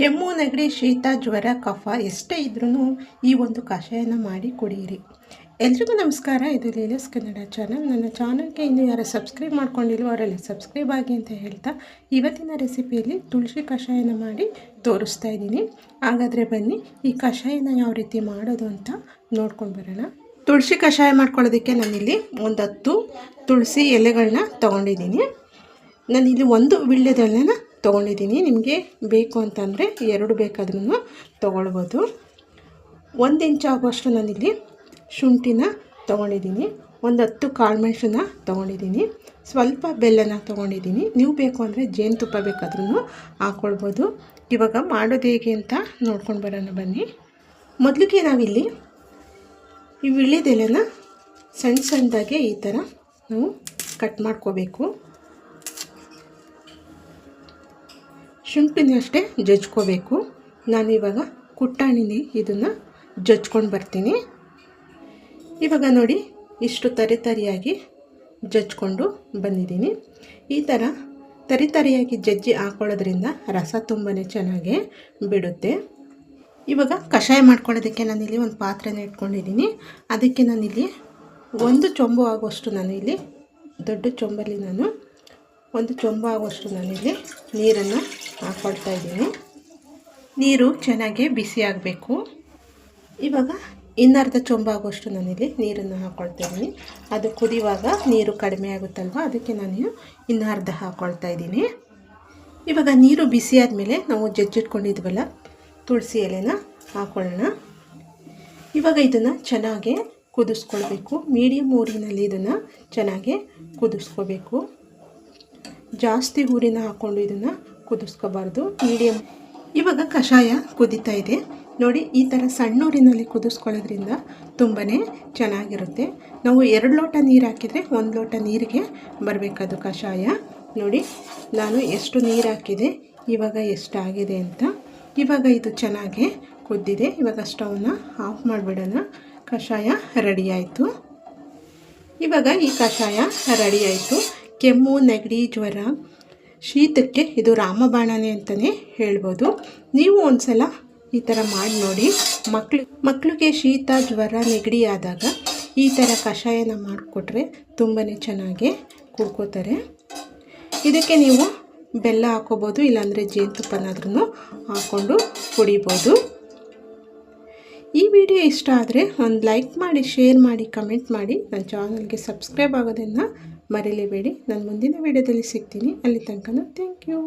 ಕೆಮ್ಮು, ನೆಗಡಿ, ಶೀತ, ಜ್ವರ, ಕಫ ಎಷ್ಟೇ ಇದ್ರೂ ಈ ಒಂದು ಕಷಾಯನ ಮಾಡಿ ಕುಡಿಯಿರಿ ಎಲ್ರಿಗೂ ನಮಸ್ಕಾರ. ಇದು ಲೀಲಸ್ ಕನ್ನಡ ಚಾನಲ್. ನನ್ನ ಚಾನಲ್ಗೆ ಇನ್ನು ಯಾರು ಸಬ್ಸ್ಕ್ರೈಬ್ ಮಾಡ್ಕೊಂಡಿಲ್ವೋ ಅವರಲ್ಲಿ ಸಬ್ಸ್ಕ್ರೈಬ್ ಆಗಿ ಅಂತ ಹೇಳ್ತಾ ಇವತ್ತಿನ ರೆಸಿಪಿಯಲ್ಲಿ ತುಳಸಿ ಕಷಾಯನ ಮಾಡಿ ತೋರಿಸ್ತಾ ಇದ್ದೀನಿ. ಹಾಗಾದರೆ ಬನ್ನಿ, ಈ ಕಷಾಯನ ಯಾವ ರೀತಿ ಮಾಡೋದು ಅಂತ ನೋಡ್ಕೊಂಡು ಬರೋಣ. ತುಳಸಿ ಕಷಾಯ ಮಾಡ್ಕೊಳ್ಳೋದಕ್ಕೆ ನಾನಿಲ್ಲಿ ಒಂದು ಹತ್ತು ತುಳಸಿ ಎಲೆಗಳನ್ನ ತೊಗೊಂಡಿದ್ದೀನಿ. ನಾನಿಲ್ಲಿ ಒಂದು ವಿಳ್ಯದೆಲೆನ ತೊಗೊಂಡಿದ್ದೀನಿ. ನಿಮಗೆ ಬೇಕು ಅಂತಂದರೆ ಎರಡು ಬೇಕಾದ್ರೂ ತೊಗೊಳ್ಬೋದು. ಒಂದು ಇಂಚು ಆಗುವಷ್ಟು ನಾನಿಲ್ಲಿ ಶುಂಠಿನ ತೊಗೊಂಡಿದ್ದೀನಿ. ಒಂದು ಹತ್ತು ಕಾಳುಮೆಣಸನ್ನ ತೊಗೊಂಡಿದ್ದೀನಿ. ಸ್ವಲ್ಪ ಬೆಲ್ಲನ ತೊಗೊಂಡಿದ್ದೀನಿ. ನೀವು ಬೇಕು ಅಂದರೆ ಜೇನುತುಪ್ಪ ಬೇಕಾದ್ರೂ ಹಾಕ್ಕೊಳ್ಬೋದು ಇವಾಗ ಮಾಡೋದು ಹೇಗೆ ಅಂತ ನೋಡ್ಕೊಂಡು ಬರೋಣ ಬನ್ನಿ. ಮೊದಲಿಗೆ ನಾವಿಲ್ಲಿ ಈ ವಿಳ್ಯದೆಲೆನ ಸಣ್ಣ ಸಣ್ಣದಾಗೆ ಈ ಥರ ನಾವು ಕಟ್ ಮಾಡ್ಕೋಬೇಕು. ಶುಂಠಿನ ಅಷ್ಟೇ ಜಜ್ಕೋಬೇಕು. ನಾನು ಇವಾಗ ಕುಟ್ಟಾಣಿನಿ ಇದನ್ನು ಜಜ್ಕೊಂಡು ಬರ್ತೀನಿ. ಇವಾಗ ನೋಡಿ, ಇಷ್ಟು ತರಿ ತರಿಯಾಗಿ ಜಜ್ಕೊಂಡು ಬಂದಿದ್ದೀನಿ. ಈ ಥರ ತರಿ ತರಿಯಾಗಿ ಜಜ್ಜಿ ಹಾಕೊಳ್ಳೋದ್ರಿಂದ ರಸ ತುಂಬಾ ಚೆನ್ನಾಗಿ ಬಿಡುತ್ತೆ. ಇವಾಗ ಕಷಾಯ ಮಾಡ್ಕೊಳ್ಳೋದಕ್ಕೆ ನಾನಿಲ್ಲಿ ಒಂದು ಪಾತ್ರೆನ ಇಟ್ಕೊಂಡಿದ್ದೀನಿ. ಅದಕ್ಕೆ ನಾನಿಲ್ಲಿ ಒಂದು ಚೊಂಬು ಆಗುವಷ್ಟು ನಾನು ಇಲ್ಲಿ ದೊಡ್ಡ ಚೊಂಬಲ್ಲಿ ನಾನು ಒಂದು ಚೊಂಬ ಆಗುವಷ್ಟು ನಾನಿಲ್ಲಿ ನೀರನ್ನು ಹಾಕ್ಕೊಳ್ತಾ ಇದ್ದೀನಿ. ನೀರು ಚೆನ್ನಾಗಿ ಬಿಸಿ ಆಗಬೇಕು. ಇವಾಗ ಇನ್ನರ್ಧ ಚೊಂಬ ಆಗುವಷ್ಟು ನಾನಿಲ್ಲಿ ನೀರನ್ನು ಹಾಕ್ಕೊಳ್ತಾ ಇದ್ದೀನಿ. ಅದು ಕುದಿಯುವಾಗ ನೀರು ಕಡಿಮೆ ಆಗುತ್ತಲ್ವ? ಅದಕ್ಕೆ ನಾನು ಇನ್ನು ಅರ್ಧ ಹಾಕ್ಕೊಳ್ತಾ ಇದ್ದೀನಿ. ಇವಾಗ ನೀರು ಬಿಸಿ ಆದಮೇಲೆ ನಾವು ಜಜ್ಜಿಟ್ಕೊಂಡಿದ್ವಲ್ಲ, ತುಳಸಿ ಎಲೆನ ಹಾಕ್ಕೊಳ್ಳೋಣ ಇವಾಗ ಇದನ್ನು ಚೆನ್ನಾಗಿ ಕುದಿಸ್ಕೊಳ್ಬೇಕು. ಮೀಡಿಯಮ್ ಊರಿನಲ್ಲಿ ಇದನ್ನು ಚೆನ್ನಾಗಿ ಕುದಿಸ್ಕೋಬೇಕು ಜಾಸ್ತಿ ಊರಿನ ಹಾಕ್ಕೊಂಡು ಇದನ್ನು ಕುದಿಸ್ಕೋಬಾರ್ದು. ಮೀಡಿಯಮ್ ಇವಾಗ ಕಷಾಯ ಕುದೀತಾ ಇದೆ. ನೋಡಿ, ಈ ಥರ ಸಣ್ಣೂರಿನಲ್ಲಿ ಕುದಿಸ್ಕೊಳ್ಳೋದ್ರಿಂದ ತುಂಬಾ ಚೆನ್ನಾಗಿರುತ್ತೆ. ನಾವು ಎರಡು ಲೋಟ ನೀರು ಹಾಕಿದರೆ ಒಂದು ಲೋಟ ನೀರಿಗೆ ಬರಬೇಕದು ಕಷಾಯ. ನೋಡಿ, ನಾನು ಎಷ್ಟು ನೀರು ಹಾಕಿದೆ, ಇವಾಗ ಎಷ್ಟಾಗಿದೆ ಅಂತ. ಇವಾಗ ಇದು ಚೆನ್ನಾಗಿ ಕುದ್ದಿದೆ. ಇವಾಗ ಸ್ಟವ್ನ ಆಫ್ ಮಾಡಿಬಿಡೋಣ. ಕಷಾಯ ರೆಡಿ ಆಯಿತು. ಇವಾಗ ಈ ಕಷಾಯ ರೆಡಿ ಆಯಿತು. ಕೆಮ್ಮು, ನೆಗಡಿ, ಜ್ವರ, ಶೀತಕ್ಕೆ ಇದು ರಾಮಬಾಣನೇ ಅಂತಲೇ ಹೇಳ್ಬೋದು. ನೀವು ಒಂದು ಸಲ ಈ ಥರ ಮಾಡಿ ನೋಡಿ. ಮಕ್ಳು ಮಕ್ಕಳಿಗೆ ಶೀತ, ಜ್ವರ, ನೆಗಡಿ ಆದಾಗ ಈ ಥರ ಕಷಾಯನ ಮಾಡಿಕೊಟ್ರೆ ತುಂಬಾ ಚೆನ್ನಾಗಿ ಕುಡ್ಕೋತಾರೆ. ಇದಕ್ಕೆ ನೀವು ಬೆಲ್ಲ ಹಾಕೋಬೋದು, ಇಲ್ಲಾಂದರೆ ಜೇನುತುಪ್ಪನಾದ್ರೂ ಹಾಕ್ಕೊಂಡು ಕುಡಿಬೋದು. ಈ ವಿಡಿಯೋ ಇಷ್ಟ ಆದರೆ ಒಂದು ಲೈಕ್ ಮಾಡಿ, ಶೇರ್ ಮಾಡಿ, ಕಮೆಂಟ್ ಮಾಡಿ. ನನ್ನ ಚಾನಲ್ಗೆ ಸಬ್ಸ್ಕ್ರೈಬ್ ಆಗೋದನ್ನು ಮರೀಲೇಬೇಡಿ. ನಾನು ಮುಂದಿನ ವಿಡಿಯೋದಲ್ಲಿ ಸಿಗ್ತೀನಿ. ಅಲ್ಲಿ ತನಕನೂ ಥ್ಯಾಂಕ್ ಯು